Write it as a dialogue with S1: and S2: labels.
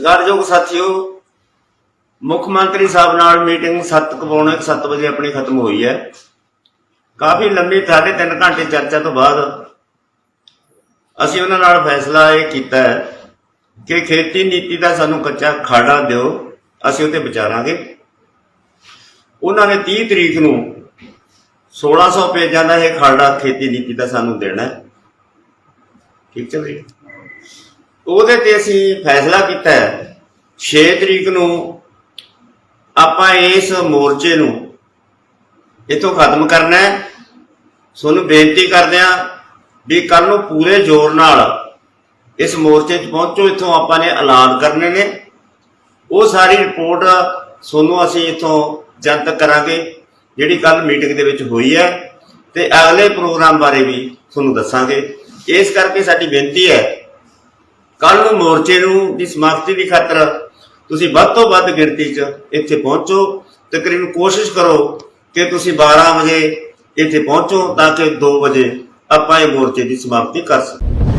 S1: ਸਤਿਕਾਰਯੋਗ ਸਾਥੀਓ, ਮੁੱਖ ਮੰਤਰੀ ਸਾਹਿਬ ਨਾਲ ਮੀਟਿੰਗ 7 ਕਪੌਣੇ 7 ਵਜੇ ਆਪਣੀ ਖਤਮ ਹੋਈ ਹੈ। ਕਾਫੀ ਲੰਬੀ, ਸਾਢੇ ਤਿੰਨ ਘੰਟੇ ਚਰਚਾ ਤੋਂ ਬਾਅਦ ਅਸੀਂ ਉਹਨਾਂ ਨਾਲ ਫੈਸਲਾ ਇਹ ਕੀਤਾ ਹੈ ਕਿ ਖੇਤੀ ਨੀਤੀ ਦਾ ਸਾਨੂੰ ਕੱਚਾ ਖਾੜਾ ਦਿਓ, ਅਸੀਂ ਉਹ ਤੇ ਵਿਚਾਰਾਂਗੇ। ਉਹਨਾਂ ਨੇ 30 ਤਰੀਕ ਨੂੰ 1600 ਪੇਜਾਂ ਦਾ ਇਹ ਖਾੜਾ ਖੇਤੀ ਨੀਤੀ ਦਾ ਸਾਨੂੰ ਦੇਣਾ ਹੈ। ਠੀਕ ਚੱਲ ਰਹੀ ਉਹਦੇ ਤੇ ਅਸੀਂ ਫੈਸਲਾ ਕੀਤਾ ਹੈ। 6 ਤਰੀਕ ਨੂੰ ਆਪਾਂ ਇਸ ਮੋਰਚੇ ਨੂੰ ਇਥੋਂ ਖਤਮ ਕਰਨਾ ਹੈ। ਤੁਹਾਨੂੰ ਬੇਨਤੀ ਕਰਦੇ ਹਾਂ ਵੀ ਕੱਲ ਨੂੰ ਪੂਰੇ ਜ਼ੋਰ ਨਾਲ ਇਸ ਮੋਰਚੇ 'ਚ ਪਹੁੰਚੋ। ਇਥੋਂ ਆਪਾਂ ਨੇ ਐਲਾਨ ਕਰਨੇ ਨੇ। ਉਹ ਸਾਰੀ ਰਿਪੋਰਟ ਤੁਹਾਨੂੰ ਅਸੀਂ ਇਥੋਂ ਜਨਤਕ ਕਰਾਂਗੇ, ਜਿਹੜੀ ਕੱਲ ਮੀਟਿੰਗ ਦੇ ਵਿੱਚ ਹੋਈ ਹੈ। ਤੇ ਅਗਲੇ ਪ੍ਰੋਗਰਾਮ ਬਾਰੇ ਵੀ ਤੁਹਾਨੂੰ ਦੱਸਾਂਗੇ। ਇਸ ਕਰਕੇ ਸਾਡੀ ਬੇਨਤੀ ਹੈ ਕੱਲ ਨੂੰ ਮੋਰਚੇ ਨੂੰ ਦੀ ਸਮਾਪਤੀ ਦੀ ਖਾਤਰ ਤੁਸੀਂ ਵੱਧ ਤੋਂ ਵੱਧ ਗਿਣਤੀ 'ਚ ਇੱਥੇ ਪਹੁੰਚੋ। ਤਕਰੀਬਨ ਕੋਸ਼ਿਸ਼ ਕਰੋ ਕਿ ਤੁਸੀਂ 12 ਵਜੇ ਇੱਥੇ ਪਹੁੰਚੋ ਤਾਂ ਕਿ 2 ਵਜੇ ਆਪਾਂ ਇਹ ਮੋਰਚੇ ਦੀ ਸਮਾਪਤੀ ਕਰ ਸਕੀਏ।